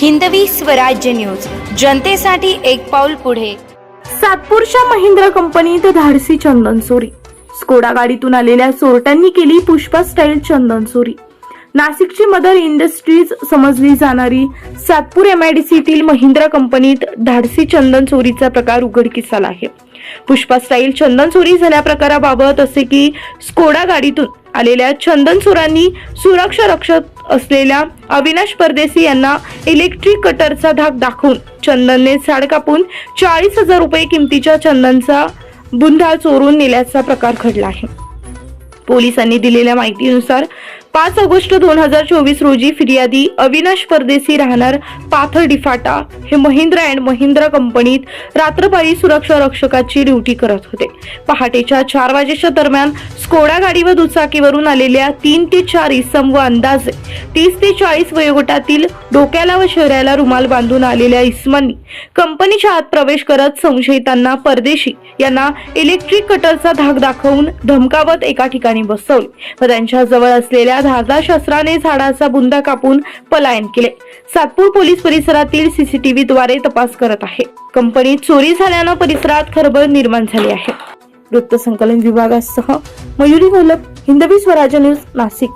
Hindavi Swarajya news. जनतेसाठी एक पाऊल पुढे. सातपूरच्या महिंद्रा कंपनीत धाडसी चंदन चोरी. स्कोडा गाडीतून आलेल्या चोरट्यांनी केली पुष्पा स्टाईल चंदन चोरी. नाशिकची मदर इंडस्ट्रीज समजली जाणारी सातपूर एम आय डी सीतील महिंद्रा कंपनीत धाडसी चंदन चोरीचा प्रकार उघडकीस आला आहे. पुष्पा स्टाईल चंदन चोरी झाल्या प्रकाराबाबत असे की स्कोडा गाडीतून आलेल्या चंदन चोरांनी सुरक्षा रक्षक असलेल्या अविनाश परदेसी यांना इलेक्ट्रिक कटरचा धाक दाखवून चंदनने झाड कापून चाळीस हजार रुपये किमतीच्या चंदनचा बुंधा चोरून नेल्याचा प्रकार घडला आहे. पोलिसांनी दिलेल्या माहितीनुसार पाच ऑगस्ट दोन हजार चोवीस रोजी फिर्यादी अविनाश परदेसी राहणार पाथर्डी फाटा हे महिंद्रा अँड महिंद्रा कंपनीत रात्रपाळी सुरक्षा रक्षकाची ड्युटी करत होते. पहाटेच्या चार वाजेच्या दरम्यान स्कोडा गाडी व दुचाकीवरून आलेल्या तीन ते चार इसम व अंदाजे तीस ते चाळीस वयोगटातील डोक्याला व शहराला रुमाल बांधून आलेल्या इसमांनी कंपनीच्या आत प्रवेश करत संशयितांना परदेशी यांना इलेक्ट्रिक कटरचा धाक दाखवून धमकावत एका ठिकाणी बसवले व त्यांच्या जवळ असलेल्या धारदार शस्त्राने झाडाचा बुंदा कापून पलायन केले. सातपूर पोलीस परिसरातील सीसीटीव्ही द्वारे तपास करत आहे. कंपनीत चोरी झाल्यानं परिसरात खळबळ निर्माण झाली आहे. वृत्तसंकलन विभागासह मयुरी घोलप हिंदवी स्वराज्य न्यूज नाशिक.